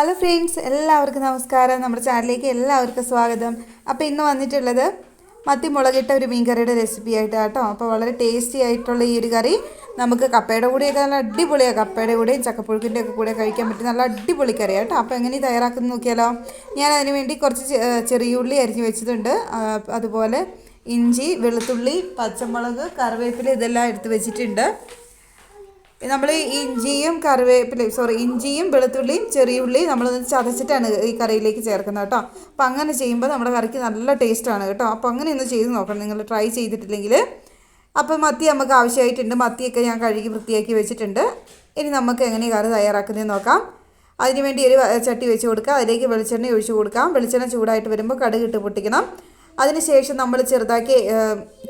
Hello friends എല്ലാവർക്കും നമസ്കാരം. നമ്മുടെ ചാനലിലേക്ക് എല്ലാവർക്കും സ്വാഗതം. അപ്പോൾ ഇന്ന് വന്നിട്ടുള്ളത് മത്തി മുളകിട്ട ഒരു മീൻ കറിയുടെ റെസിപ്പി ആയിട്ടാണ് കേട്ടോ അപ്പോൾ വളരെ ടേസ്റ്റി ആയിട്ടുള്ള ഈ ഒരു കറി. നമുക്ക് കപ്പയുടെ കൂടെയൊക്കെ നല്ല അടിപൊളിയാണ് കപ്പയുടെ കൂടെയും ചക്കപ്പുഴുക്കിന്റെ ഒക്കെ കൂടെ കഴിക്കാൻ പറ്റും നല്ല അടിപൊളി കറിയാണ് കേട്ടോ അപ്പോൾ എങ്ങനെ തയ്യാറാക്കുന്നത് നോക്കിയാലോ? ഞാൻ അതിന് വേണ്ടി കുറച്ച് ചെറിയ ഉള്ളി അരിഞ്ഞ് വെച്ചിട്ടുണ്ട്. അതുപോലെ ഇഞ്ചി വെളുത്തുള്ളി പച്ചമുളക് കറിവേപ്പില ഇതെല്ലാം എടുത്ത് വെച്ചിട്ടുണ്ട്. നമ്മൾ ഇഞ്ചിയും കറിവേപ്പിലയും സോറി ഇഞ്ചിയും വെളുത്തുള്ളിയും ചെറിയ ഉള്ളിയും നമ്മളൊന്ന് ചതച്ചിട്ടാണ് ഈ കറിയിലേക്ക് ചേർക്കുന്നത് കേട്ടോ. അപ്പം അങ്ങനെ ചെയ്യുമ്പോൾ നമ്മുടെ കറിക്ക് നല്ല ടേസ്റ്റാണ് കേട്ടോ. അപ്പോൾ അങ്ങനെ ഒന്ന് ചെയ്ത് നോക്കണം. നിങ്ങൾ ട്രൈ ചെയ്തിട്ടില്ലെങ്കിൽ. അപ്പോൾ മത്തി നമുക്ക് ആവശ്യമായിട്ടുണ്ട്. മത്തിയൊക്കെ ഞാൻ കഴുകി വൃത്തിയാക്കി വെച്ചിട്ടുണ്ട്. ഇനി നമുക്ക് എങ്ങനെ കറി തയ്യാറാക്കുന്നതെന്ന് നോക്കാം. അതിന് വേണ്ടി ഒരു ചട്ടി വെച്ച് കൊടുക്കുക അതിലേക്ക് വെളിച്ചെണ്ണ ഒഴിച്ചു കൊടുക്കാം. വെളിച്ചെണ്ണ ചൂടായിട്ട് വരുമ്പോൾ കടുക് ഇട്ട് പൊട്ടിക്കണം. അതിനുശേഷം നമ്മൾ ചെറുതാക്കി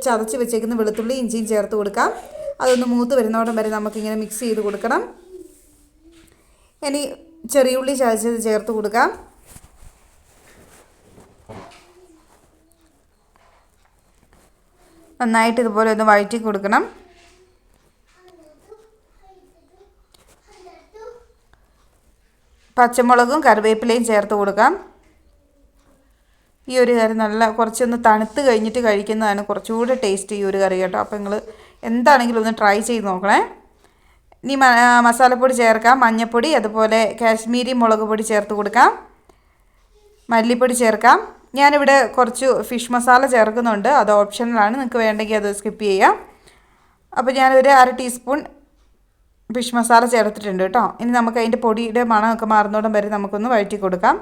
ചതച്ച് വെച്ചേക്കുന്ന വെളുത്തുള്ളി ഇഞ്ചിയും ചേർത്ത് കൊടുക്കാം. അതൊന്ന് മൂത്ത് വരുന്നോടം വരെ നമുക്കിങ്ങനെ മിക്സ് ചെയ്ത് കൊടുക്കണം. ഇനി ചെറിയ ഉള്ളി ചതച്ചത് ചേർത്ത് കൊടുക്കാം. നന്നായിട്ട് ഇതുപോലെ ഒന്ന് വഴറ്റി കൊടുക്കണം. പച്ചമുളകും കറിവേപ്പിലയും ചേർത്ത് കൊടുക്കാം. ഈ ഒരു കറി നല്ല കുറച്ചൊന്ന് തണുത്ത് കഴിഞ്ഞിട്ട് കഴിക്കുന്നതാണ് കുറച്ചുകൂടെ ടേസ്റ്റ് ഈ ഒരു കറി കേട്ടോ. അപ്പോൾ നിങ്ങൾ എന്താണെങ്കിലും ഒന്ന് ട്രൈ ചെയ്ത് നോക്കണേ. ഇനി മസാലപ്പൊടി ചേർക്കാം. മഞ്ഞൾപ്പൊടി അതുപോലെ കാശ്മീരി മുളക് പൊടി ചേർത്ത് കൊടുക്കാം. മല്ലിപ്പൊടി ചേർക്കാം. ഞാനിവിടെ കുറച്ച് ഫിഷ് മസാല ചേർക്കുന്നുണ്ട്. അത് ഓപ്ഷണലാണ് നിങ്ങൾക്ക് വേണ്ടെങ്കിൽ അത് സ്കിപ്പ് ചെയ്യാം. അപ്പോൾ ഞാനൊരു അര ടീസ്പൂൺ ഫിഷ് മസാല ചേർത്തിട്ടുണ്ട് കേട്ടോ. ഇനി നമുക്ക് അതിന്റെ പൊടിയുടെ മണമൊക്കെ മാറുന്നോടം വരെ നമുക്കൊന്ന് വഴറ്റി കൊടുക്കാം.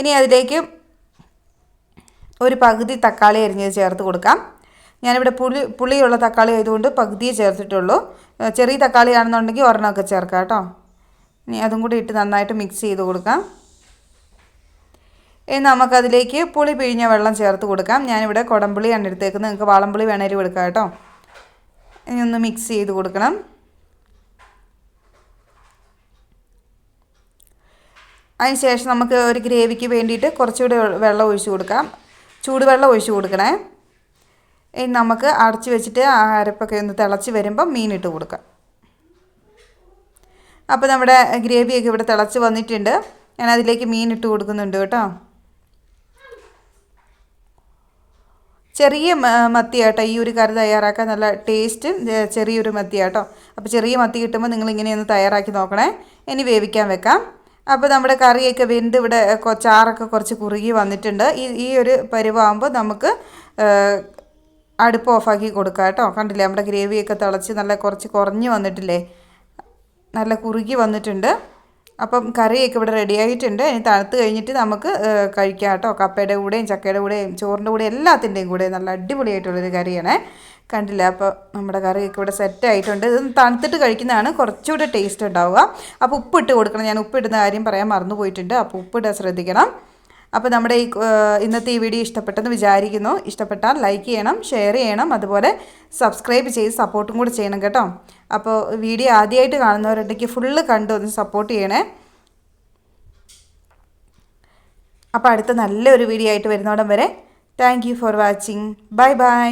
ഇനി അതിലേക്ക് ഒരു പകുതി തക്കാളി അരിഞ്ഞത് ചേർത്ത് കൊടുക്കാം. ഞാനിവിടെ പുളി പുളിയുള്ള തക്കാളി ആയതുകൊണ്ട് പകുതിയെ ചേർത്തിട്ടുള്ളൂ. ചെറിയ തക്കാളി ആണെന്നുണ്ടെങ്കിൽ ഒരെണ്ണമൊക്കെ ചേർക്കാം കേട്ടോ. ഇനി അതും കൂടി ഇട്ട് നന്നായിട്ട് മിക്സ് ചെയ്ത് കൊടുക്കാം. ഇനി നമുക്കതിലേക്ക് പുളി പിഴിഞ്ഞ വെള്ളം ചേർത്ത് കൊടുക്കാം. ഞാനിവിടെ കുടംപുളിയാണ് എടുത്തേക്കുന്നത്. നിങ്ങൾക്ക് വാളംപുളി വേണേലും എടുക്കാം കേട്ടോ. ഇനി ഒന്ന് മിക്സ് ചെയ്ത് കൊടുക്കണം. അതിന് ശേഷം നമുക്ക് ഒരു ഗ്രേവിക്ക് വേണ്ടിയിട്ട് കുറച്ചുകൂടി വെള്ളം ഒഴിച്ചു കൊടുക്കാം. ചൂടുവെള്ളം ഒഴിച്ച് കൊടുക്കണേ. ഇനി നമുക്ക് അടച്ച് വെച്ചിട്ട് ആ അരപ്പൊക്കെ ഒന്ന് തിളച്ച് വരുമ്പം മീനിട്ട് കൊടുക്കാം. അപ്പോൾ നമ്മുടെ ഗ്രേവിയൊക്കെ ഇവിടെ തിളച്ച് വന്നിട്ടുണ്ട്. ഞാൻ അതിലേക്ക് മീൻ ഇട്ട് കൊടുക്കുന്നുണ്ട് കേട്ടോ. ചെറിയ മത്തി മത്തിയാട്ടോ ഈ ഒരു കറി തയ്യാറാക്കാൻ നല്ല ടേസ്റ്റ് ചെറിയൊരു മത്തിയാട്ടോ. അപ്പോൾ ചെറിയ മത്തി കിട്ടുമ്പോൾ നിങ്ങൾ ഇങ്ങനെയൊന്ന് തയ്യാറാക്കി നോക്കണേ. ഇനി വേവിക്കാൻ വെക്കാം. അപ്പോൾ നമ്മുടെ കറിയൊക്കെ വെന്ത് ഇവിടെ ചാറൊക്കെ കുറച്ച് കുറുകി വന്നിട്ടുണ്ട്. ഈ ഈ ഒരു പരുവാകുമ്പോൾ നമുക്ക് അടുപ്പ് ഓഫാക്കി കൊടുക്കാം കേട്ടോ. കണ്ടില്ലേ നമ്മുടെ ഗ്രേവിയൊക്കെ തിളച്ച് നല്ല കുറച്ച് കുറഞ്ഞ് വന്നിട്ടില്ലേ? നല്ല കുറുകി വന്നിട്ടുണ്ട്. അപ്പം കറിയൊക്കെ ഇവിടെ റെഡി ആയിട്ടുണ്ട്. ഇനി തണുത്ത് കഴിഞ്ഞിട്ട് നമുക്ക് കഴിക്കാം കേട്ടോ. കപ്പയുടെ കൂടെയും ചക്കയുടെ കൂടെയും ചോറിന്റെ കൂടെയും എല്ലാത്തിന്റെയും കൂടെ നല്ല അടിപൊളിയായിട്ടുള്ളൊരു കറിയാണ്. കണ്ടില്ല. അപ്പോൾ നമ്മുടെ കറിയൊക്കെ ഇവിടെ സെറ്റ് ആയിട്ടുണ്ട് ഇത് തണുത്തിട്ട് കഴിക്കുന്നതാണ്. കുറച്ചുകൂടെ ടേസ്റ്റ് ഉണ്ടാവുക. അപ്പോൾ ഉപ്പിട്ട് കൊടുക്കണം. ഞാൻ ഉപ്പിടുന്ന കാര്യം പറയാൻ മറന്നു പോയിട്ടുണ്ട്. അപ്പോൾ ഉപ്പിടാൻ ശ്രദ്ധിക്കണം. അപ്പോൾ നമ്മുടെ ഈ ഇന്നത്തെ ഈ വീഡിയോ ഇഷ്ടപ്പെട്ടെന്ന് വിചാരിക്കുന്നു. ഇഷ്ടപ്പെട്ടാൽ ലൈക്ക് ചെയ്യണം ഷെയർ ചെയ്യണം അതുപോലെ സബ്സ്ക്രൈബ് ചെയ്ത് സപ്പോർട്ടും കൂടി ചെയ്യണം കേട്ടോ. അപ്പോൾ വീഡിയോ ആദ്യമായിട്ട് കാണുന്നവരുണ്ടെങ്കിൽ ഫുള്ള് കണ്ടു ഒന്ന് സപ്പോർട്ട് ചെയ്യണേ. അപ്പോൾ അടുത്ത നല്ലൊരു വീഡിയോ ആയിട്ട് വരുന്നോടം വരെ thank you for watching bye bye